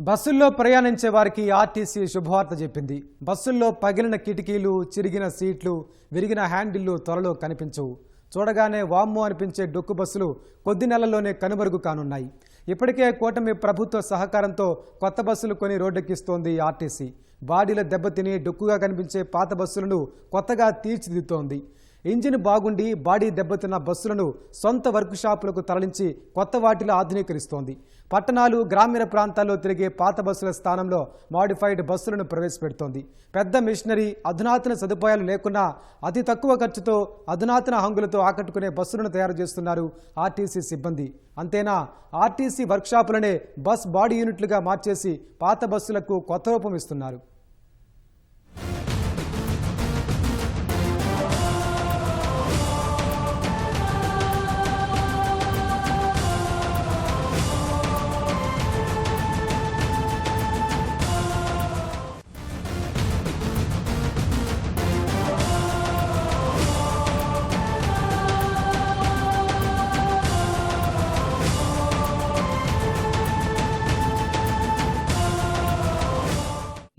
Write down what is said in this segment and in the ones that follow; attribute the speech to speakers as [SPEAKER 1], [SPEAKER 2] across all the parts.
[SPEAKER 1] బస్సుల్లో ప్రయాణించే వారికి ఆర్టీసీ శుభవార్త చెప్పింది. బస్సుల్లో పగిలిన కిటికీలు చిరిగిన సీట్లు విరిగిన హ్యాండిళ్ళు త్వరలో కనిపించవు. చూడగానే వామ్ము అనిపించే డొక్కు బస్సులు కొద్ది నెలల్లోనే కనుమరుగు కానున్నాయి. ఇప్పటికే కూటమి ప్రభుత్వ సహకారంతో కొత్త బస్సులు కొని రోడ్డెక్కిస్తోంది ఆర్టీసీ. బాడీల దెబ్బతిని డొక్కుగా కనిపించే పాత బస్సులను కొత్తగా తీర్చిదిద్దుతోంది. ఇంజిన్ బాగుండి బాడీ దెబ్బతిన్న బస్సులను సొంత వర్క్ షాపులకు తరలించి కొత్త వాటిలో ఆధునీకరిస్తోంది. పట్టణాలు గ్రామీణ ప్రాంతాల్లో తిరిగే పాత బస్సుల స్థానంలో మాడిఫైడ్ బస్సులను ప్రవేశపెడుతోంది. పెద్ద మిషనరీ అధునాతన సదుపాయాలు లేకున్నా అతి తక్కువ ఖర్చుతో అధునాతన హంగులతో ఆకట్టుకునే బస్సులను తయారు చేస్తున్నారు ఆర్టీసీ సిబ్బంది. అంతేనా? ఆర్టీసీ వర్క్షాపులనే బస్ బాడీ యూనిట్లుగా మార్చేసి పాత బస్సులకు కొత్త రూపం ఇస్తున్నారు.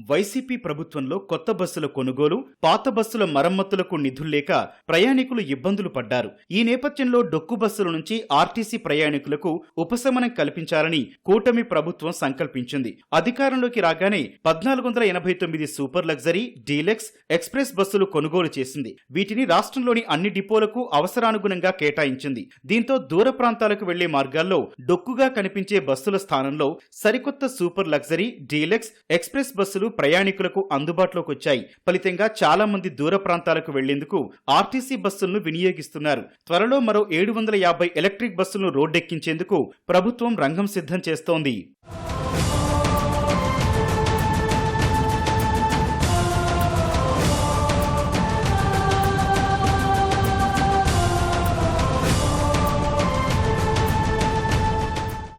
[SPEAKER 2] వైసీపీ ప్రభుత్వంలో కొత్త బస్సుల కొనుగోలు పాత బస్సుల మరమ్మతులకు నిధుల్లేక ప్రయాణికులు ఇబ్బందులు పడ్డారు. ఈ నేపథ్యంలో డొక్కు బస్సుల నుంచి ఆర్టీసీ ప్రయాణికులకు ఉపశమనం కల్పించాలని కూటమి ప్రభుత్వం సంకల్పించింది. అధికారంలోకి రాగానే పద్నాలుగు వందల ఎనభై తొమ్మిది సూపర్ లగ్జరీ డీలెక్స్ ఎక్స్ప్రెస్ బస్సులు కొనుగోలు చేసింది. వీటిని రాష్ట్రంలోని అన్ని డిపోలకు అవసరానుగుణంగా కేటాయించింది. దీంతో దూర ప్రాంతాలకు వెళ్ళే మార్గాల్లో డొక్కుగా కనిపించే బస్సుల స్థానంలో సరికొత్త సూపర్ లగ్జరీ డీలెక్స్ ఎక్స్ప్రెస్ బస్సులు ప్రయాణికులకు అందుబాటులోకి వచ్చాయి. ఫలితంగా చాలా మంది దూర ప్రాంతాలకు వెళ్ళేందుకు ఆర్టీసీ బస్సులను వినియోగిస్తున్నారు. త్వరలో మరో ఏడు వందల యాభై ఎలక్ట్రిక్ బస్సులను రోడ్డెక్కించేందుకు ప్రభుత్వం రంగం సిద్ధం చేస్తోంది.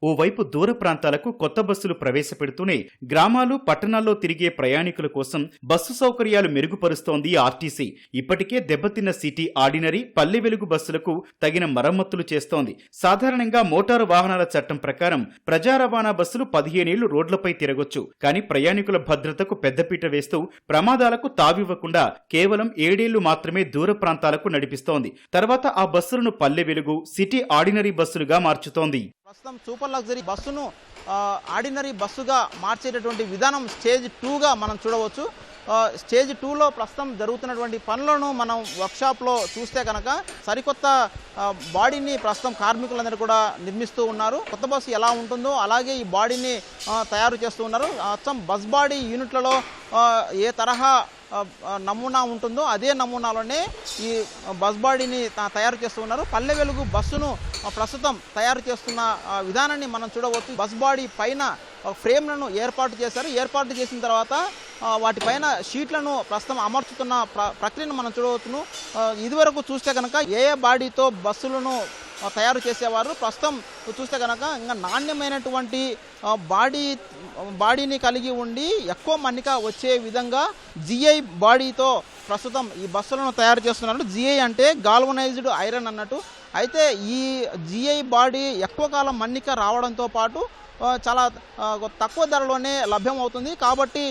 [SPEAKER 2] ఓవైపు దూర ప్రాంతాలకు కొత్త బస్సులు ప్రవేశపెడుతూనే గ్రామాలు పట్టణాల్లో తిరిగే ప్రయాణికుల కోసం బస్సు సౌకర్యాలు మెరుగుపరుస్తోంది ఆర్టీసీ. ఇప్పటికే దెబ్బతిన్న సిటీ ఆర్డినరీ పల్లె వెలుగు బస్సులకు తగిన మరమ్మతులు చేస్తోంది. సాధారణంగా మోటారు వాహనాల చట్టం ప్రకారం ప్రజా రవాణా బస్సులు పదిహేనేళ్ళు రోడ్లపై తిరగొచ్చు. కానీ ప్రయాణికుల భద్రతకు పెద్దపీట వేస్తూ ప్రమాదాలకు తావివ్వకుండా కేవలం ఏడేళ్ళు మాత్రమే దూర ప్రాంతాలకు నడిపిస్తోంది. తర్వాత ఆ బస్సులను పల్లె వెలుగు సిటీ ఆర్డినరీ బస్సులుగా మార్చుతోంది.
[SPEAKER 3] ప్రస్తుతం సూపర్ లగ్జరీ బస్సును ఆర్డినరీ బస్సుగా మార్చేటటువంటి విధానం స్టేజ్ టూగా మనం చూడవచ్చు. స్టేజ్ టూలో ప్రస్తుతం జరుగుతున్నటువంటి పనులను మనం వర్క్షాప్లో చూస్తే కనుక సరికొత్త బాడీని ప్రస్తుతం కార్మికులందరూ కూడా నిర్మిస్తూ ఉన్నారు. కొత్త బస్సు ఎలా ఉంటుందో అలాగే ఈ బాడీని తయారు చేస్తూ ఉన్నారు. మొత్తం బస్ బాడీ యూనిట్లలో ఏ తరహా నమూనా ఉంటుందో అదే నమూనాలోనే ఈ బస్ బాడీని తయారు చేస్తున్నారు పల్లె వెలుగు బస్సును ప్రస్తుతం తయారు చేస్తున్న విధానాన్ని మనం చూడవచ్చు. బస్ బాడీ పైన ఫ్రేమ్లను ఏర్పాటు చేశారు. ఏర్పాటు చేసిన తర్వాత వాటిపైన షీట్లను ప్రస్తుతం అమర్చుతున్న ప్ర- ప్రక్రియను మనం చూడవచ్చును. ఇదివరకు చూస్తే కనుక ఏ ఏ బాడీతో బస్సులను తయారు చేసేవారు. ప్రస్తుతం చూస్తే కనుక ఇంకా నాణ్యమైనటువంటి బాడీ బాడీని కలిగి ఉండి ఎక్కువ మన్నిక వచ్చే విధంగా జిఐ బాడీతో ప్రస్తుతం ఈ బస్సులను తయారు చేస్తున్నారు. జిఐ అంటే గాల్వనైజ్డ్ ఐరన్ అన్నట్టు. అయితే ఈ జిఐ బాడీ ఎక్కువ కాలం మన్నిక రావడంతో పాటు చాలా తక్కువ ధరలోనే లభ్యమవుతుంది. కాబట్టి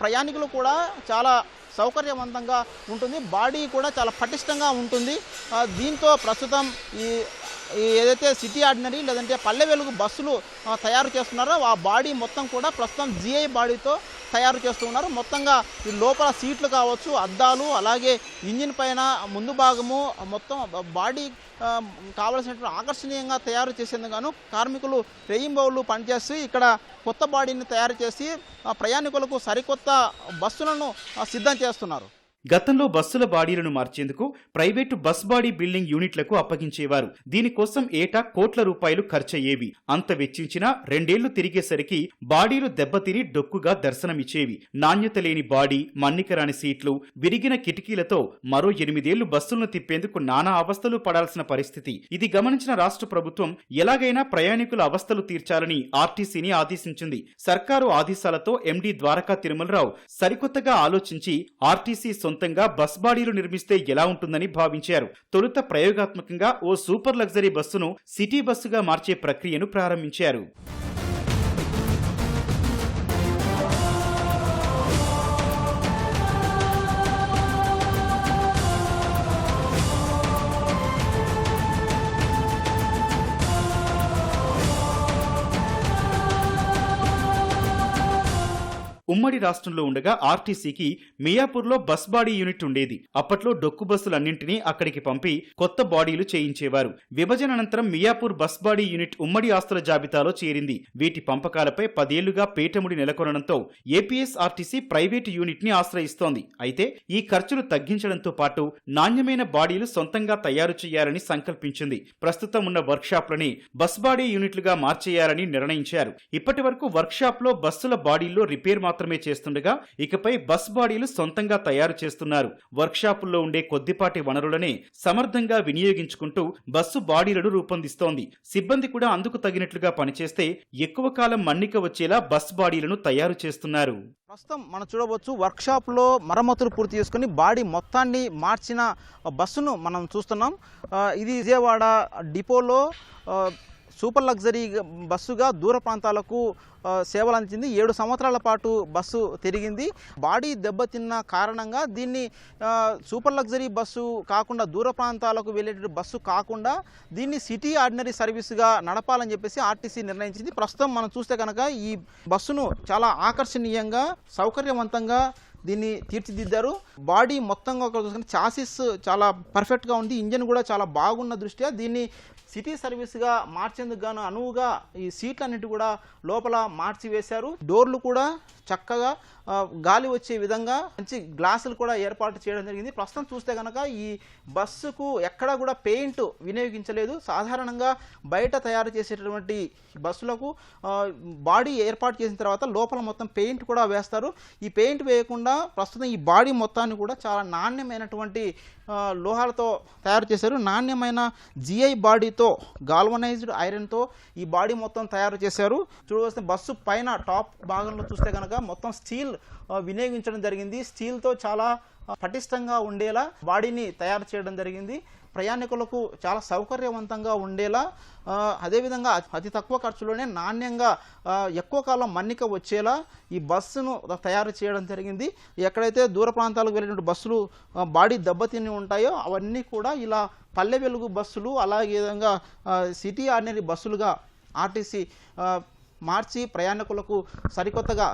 [SPEAKER 3] ప్రయాణికులు కూడా చాలా సౌకర్యవంతంగా ఉంటుంది. బాడీ కూడా చాలా పటిష్టంగా ఉంటుంది. దీంతో ప్రస్తుతం ఈ ఏదైతే సిటీ ఆర్డినరీ లేదంటే పల్లె వెలుగు బస్సులు తయారు చేస్తున్నారో ఆ బాడీ మొత్తం కూడా ప్రస్తుతం జిఐ బాడీతో తయారు చేస్తున్నారు మొత్తంగా ఈ లోపల సీట్లు కావచ్చు అద్దాలు అలాగే ఇంజిన్ పైన ముందు భాగము మొత్తం బాడీ కావలసినటువంటి ఆకర్షణీయంగా తయారు చేసేందుకు కార్మికులు రెయింబౌళ్ళు పనిచేసి ఇక్కడ కొత్త బాడీని తయారు చేసి ప్రయాణికులకు సరికొత్త బస్సులను సిద్ధం చేస్తున్నారు.
[SPEAKER 2] గతంలో బస్సుల బాడీలను మార్చేందుకు ప్రైవేటు బస్ బాడీ బిల్డింగ్ యూనిట్లకు అప్పగించేవారు. దీనికోసం ఏటా కోట్ల రూపాయలు ఖర్చయ్యేవి. అంత వెచ్చించినా రెండేళ్ళు తిరిగేసరికి బాడీలు దెబ్బతిని డొక్కుగా దర్శనమిచ్చేవి. నాణ్యత లేని బాడీ మన్నికరాని సీట్లు విరిగిన కిటికీలతో మరో ఎనిమిదేళ్ళు బస్సులను తిప్పేందుకు నానా అవస్థలు పడాల్సిన పరిస్థితి. ఇది గమనించిన రాష్ట్ర ప్రభుత్వం ఎలాగైనా ప్రయాణికుల అవస్థలు తీర్చాలని ఆర్టీసీని ఆదేశించింది. సర్కారు ఆదేశాలతో ఎండీ ద్వారకా తిరుమలరావు సరికొత్తగా ఆలోచించి ఆర్టీసీ సొంతంగా బస్ బాడీలు నిర్మిస్తే ఎలా ఉంటుందని భావించారు. తొలుత ప్రయోగాత్మకంగా ఓ సూపర్ లగ్జరీ బస్సును సిటీ బస్సుగా మార్చే ప్రక్రియను ప్రారంభించారు. ఉమ్మడి రాష్ట్రంలో ఉండగా ఆర్టీసీకి మియాపూర్లో బస్ బాడీ యూనిట్ ఉండేది. అప్పట్లో డొక్కు బస్సులన్నింటినీ అక్కడికి పంపి కొత్త బాడీలు చేయించేవారు. విభజన అనంతరం మియాపూర్ బస్ బాడీ యూనిట్ ఉమ్మడి ఆస్తుల జాబితాలో చేరింది. వీటి పంపకాలపై పదేళ్ళుగా పేటముడి నెలకొనడంతో ఏపీఎస్ఆర్టీసీ ప్రైవేటు యూనిట్ని ఆశ్రయిస్తోంది. అయితే ఈ ఖర్చులు తగ్గించడంతో పాటు నాణ్యమైన బాడీలు సొంతంగా తయారు చేయాలని సంకల్పించింది. ప్రస్తుతం ఉన్న వర్క్షాప్లని బస్ బాడీ యూనిట్లుగా మార్చేయాలని నిర్ణయించారు. ఇప్పటి వరకు వర్క్షాప్లో బస్సుల బాడీల్లో రిపేర్ మాత్రం మాత్రమే చేస్తుండగా ఇకపై బస్ బాడీలు సొంతంగా తయారు చేస్తున్నారు. వర్క్షాపుల్లో ఉండే కొద్దిపాటి వనరులనే సమర్థంగా వినియోగించుకుంటూ బస్సు బాడీలను రూపొందిస్తోంది. సిబ్బంది కూడా అందుకు తగినట్లుగా పనిచేస్తే ఎక్కువ కాలం మన్నిక వచ్చేలా బస్ బాడీలను తయారు చేస్తున్నారు.
[SPEAKER 3] ప్రస్తుతం మనం చూడవచ్చు వర్క్షాప్లో మరమ్మతులు పూర్తి చేసుకుని బాడీ మొత్తాన్ని మార్చిన బస్సును మనం చూస్తున్నాం. ఇది విజయవాడ డిపోలో సూపర్ లగ్జరీ బస్సుగా దూర ప్రాంతాలకు సేవలు అందించింది ఏడు సంవత్సరాల పాటు బస్సు తిరిగింది. బాడీ దెబ్బతిన్న కారణంగా దీన్ని సూపర్ లగ్జరీ బస్సు కాకుండా దూర ప్రాంతాలకు వెళ్ళేటువంటి బస్సు కాకుండా దీన్ని సిటీ ఆర్డినరీ సర్వీస్గా నడపాలని చెప్పేసి ఆర్టీసీ నిర్ణయించింది. ప్రస్తుతం మనం చూస్తే కనుక ఈ బస్సును చాలా ఆకర్షణీయంగా సౌకర్యవంతంగా దీన్ని తీర్చిదిద్దారు. బాడీ మొత్తంగా ఒక చూసుకుంటే చాసిస్ చాలా పర్ఫెక్ట్గా ఉంది. ఇంజన్ కూడా చాలా బాగున్న దృష్ట్యా దీన్ని సిటీ సర్వీస్గా మార్చేందుకు గాను అనువుగా ఈ సీట్లన్నిటి కూడా లోపల మార్చి వేశారు డోర్లు కూడా చక్కగా గాలి వచ్చే విధంగా మంచి గ్లాసులు కూడా ఏర్పాటు చేయడం జరిగింది. ప్రస్తుతం చూస్తే కనుక ఈ బస్సుకు ఎక్కడా కూడా పెయింట్ వినియోగించలేదు. సాధారణంగా బయట తయారు చేసేటటువంటి బస్సులకు బాడీ ఏర్పాటు చేసిన తర్వాత లోపల మొత్తం పెయింట్ కూడా వేస్తారు. ఈ పెయింట్ వేయకుండా ప్రస్తుతం ఈ బాడీ మొత్తాన్ని కూడా చాలా నాణ్యమైనటువంటి లోహాలతో తయారు చేశారు. నాణ్యమైన జిఐ బాడీతో గాల్వనైజ్డ్ ఐరన్తో ఈ బాడీ మొత్తం తయారు చేశారు. చూడవలసిన బస్సు పైన టాప్ భాగంలో చూస్తే కనుక మొత్తం స్టీల్ వినియోగించడం జరిగింది. స్టీల్తో చాలా పటిష్టంగా ఉండేలా బాడీని తయారు చేయడం జరిగింది. ప్రయాణికులకు చాలా సౌకర్యవంతంగా ఉండేలా అదేవిధంగా అతి తక్కువ ఖర్చులోనే నాణ్యంగా ఎక్కువ కాలం మన్నిక వచ్చేలా ఈ బస్సును తయారు చేయడం జరిగింది. ఎక్కడైతే దూర ప్రాంతాలకు వెళ్ళినటువంటి బస్సులు బాడీ దెబ్బతిని ఉంటాయో అవన్నీ కూడా ఇలా పల్లె వెలుగు బస్సులు అలాగే విధంగా సిటీ ఆర్డినరీ బస్సులుగా ఆర్టీసీ మార్చి ప్రయాణికులకు సరికొత్తగా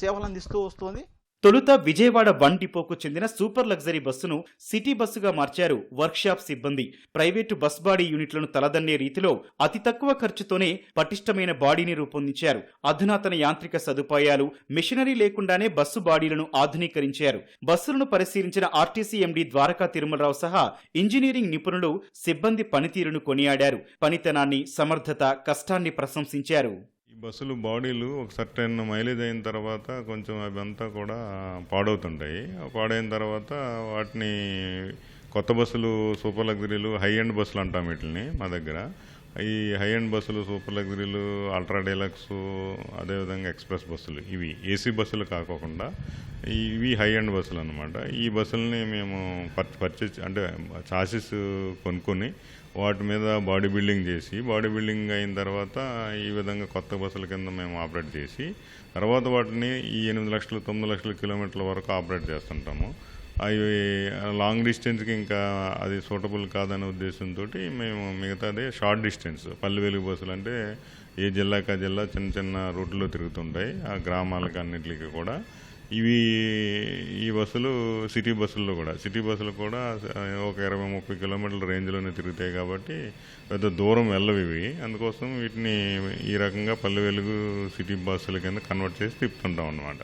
[SPEAKER 3] సేవలు అందిస్తూ వస్తుంది.
[SPEAKER 2] తొలుత విజయవాడ వన్ డిపోకు చెందిన సూపర్ లగ్జరీ బస్సును సిటీ బస్సుగా మార్చారు వర్క్షాప్ సిబ్బంది. ప్రైవేటు బస్ బాడీ యూనిట్లను తలదన్నే రీతిలో అతి తక్కువ ఖర్చుతోనే పటిష్టమైన బాడీని రూపొందించారు. అధునాతన యాంత్రిక సదుపాయాలు మిషనరీ లేకుండానే బస్సు బాడీలను ఆధునీకరించారు. బస్సులను పరిశీలించిన ఆర్టీసీ ఎండీ ద్వారకా తిరుమలరావు సహా ఇంజనీరింగ్ నిపుణులు సిబ్బంది పనితీరును కొనియాడారు. పనితనాన్ని సమర్థత కష్టాన్ని ప్రశంసించారు.
[SPEAKER 4] బస్సులు బాడీలు ఒక సర్టైన్ మైలేజ్ అయిన తర్వాత కొంచెం అవి అంతా కూడా పాడవుతుంటాయి. పాడైన తర్వాత వాటిని కొత్త బస్సులు సూపర్ లగ్జరీలు హై ఎండ్ బస్సులు అంటాం వీటిని మా దగ్గర. ఈ హై ఎండ్ బస్సులు సూపర్ లగ్జరీలు అల్ట్రా డీలక్స్ అదేవిధంగా ఎక్స్ప్రెస్ బస్సులు ఇవి. ఏసీ బస్సులు కాకోకుండా ఇవి హై ఎండ్ బస్సులు అనమాట ఈ బస్సులని మేము పర్ పర్చేస్ అంటే చాసెస్ కొనుక్కొని వాటి మీద బాడీ బిల్డింగ్ చేసి బాడీ బిల్డింగ్ అయిన తర్వాత ఈ విధంగా కొత్త బస్సుల కింద మేము ఆపరేట్ చేసి తర్వాత వాటిని ఈ ఎనిమిది లక్షలు తొమ్మిది లక్షల కిలోమీటర్ల వరకు ఆపరేట్ చేస్తుంటాము. అవి లాంగ్ డిస్టెన్స్కి ఇంకా అది సూటబుల్ కాదనే ఉద్దేశంతో మేము మిగతాది షార్ట్ డిస్టెన్స్ పల్లె వెలుగు బస్సులు అంటే ఏ జిల్లాకా జిల్లా చిన్న చిన్న రూట్లో తిరుగుతుంటాయి ఆ గ్రామాలకు అన్నింటికి కూడా. ఇవి ఈ బస్సులు సిటీ బస్సుల్లో కూడా. సిటీ బస్సులు కూడా ఒక ఇరవై ముప్పై కిలోమీటర్ల రేంజ్లోనే తిరుగుతాయి కాబట్టి పెద్ద దూరం వెళ్ళవు ఇవి. అందుకోసం వీటిని ఈ రకంగా పల్లె వెలుగు సిటీ బస్సుల కింద కన్వర్ట్ చేసి తిప్పుతుంటాం అన్నమాట.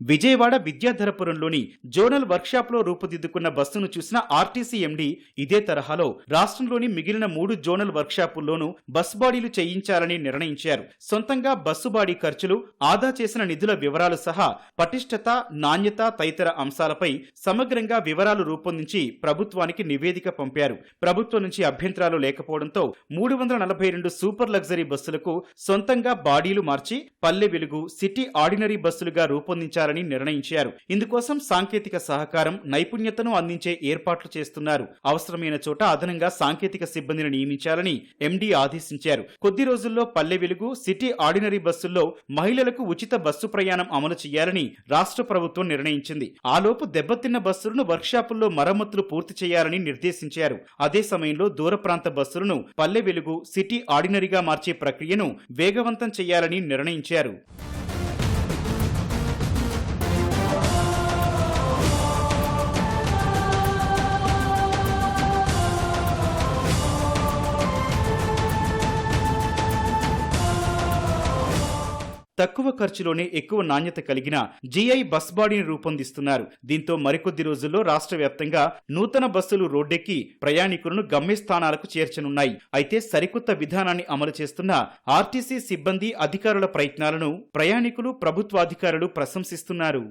[SPEAKER 2] విజయవాడ విద్యాధరపురంలోని జోనల్ వర్క్షాప్లో రూపుదిద్దుకున్న బస్సును చూసిన ఆర్టీసీ ఎండీ ఇదే తరహాలో రాష్ట్రంలోని మిగిలిన మూడు జోనల్ వర్క్షాపుల్లోనూ బస్ బాడీలు చేయించాలని నిర్ణయించారు. సొంతంగా బస్సు బాడీ ఖర్చులు ఆదా చేసిన నిధుల వివరాలు సహా పటిష్టత నాణ్యత తదితర అంశాలపై సమగ్రంగా వివరాలు రూపొందించి ప్రభుత్వానికి నివేదిక పంపారు. ప్రభుత్వం నుంచి అభ్యంతరాలు లేకపోవడంతో మూడు వందల నలభై రెండు సూపర్ లగ్జరీ బస్సులకు సొంతంగా బాడీలు మార్చి పల్లె వెలుగు సిటీ ఆర్డినరీ బస్సులుగా రూపొందించారు రూపొందించాలని నిర్ణయించారు. ఇందుకోసం సాంకేతిక సహకారం నైపుణ్యతను అందించే ఏర్పాట్లు చేస్తున్నారు. అవసరమైన చోట అదనంగా సాంకేతిక సిబ్బందిని నియమించాలని ఎండీ ఆదేశించారు. కొద్ది రోజుల్లో పల్లె వెలుగు సిటీ ఆర్డినరీ బస్సుల్లో మహిళలకు ఉచిత బస్సు ప్రయాణం అమలు చేయాలని రాష్ట్ర ప్రభుత్వం నిర్ణయించింది. ఆలోపు దెబ్బతిన్న బస్సులను వర్క్షాపుల్లో మరమ్మతులు పూర్తి చేయాలని నిర్దేశించారు. అదే సమయంలో దూర ప్రాంత బస్సులను పల్లె వెలుగు సిటీ ఆర్డినరీగా మార్చే ప్రక్రియను వేగవంతం చేయాలని నిర్ణయించారు. తక్కువ ఖర్చులోనే ఎక్కువ నాణ్యత కలిగిన జీఐ బస్ బాడీని రూపొందిస్తున్నారు. దీంతో మరికొద్ది రోజుల్లో రాష్ట్ర వ్యాప్తంగా నూతన బస్సులు రోడ్డెక్కి ప్రయాణికులను గమ్యస్థానాలకు చేర్చనున్నాయి. అయితే సరికొత్త విధానాన్ని అమలు చేస్తున్న ఆర్టీసీ సిబ్బంది అధికారుల ప్రయత్నాలను ప్రయాణికులు ప్రభుత్వాధికారులు ప్రశంసిస్తున్నారు.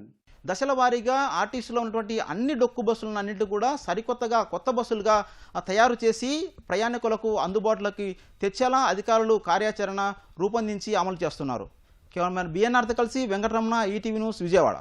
[SPEAKER 3] దశల వారీగా ఆర్టీసీలో ఉన్నటువంటి అన్ని డొక్కు బస్సులను అన్నింటి కూడా సరికొత్తగా కొత్త బస్సులుగా తయారు చేసి ప్రయాణికులకు అందుబాటులోకి తెచ్చేలా అధికారులు కార్యాచరణ రూపొందించి అమలు చేస్తున్నారు. కేవలం బిఎన్ఆర్తో కలిసి వెంకటరమణ ఈటీవీ న్యూస్ విజయవాడ.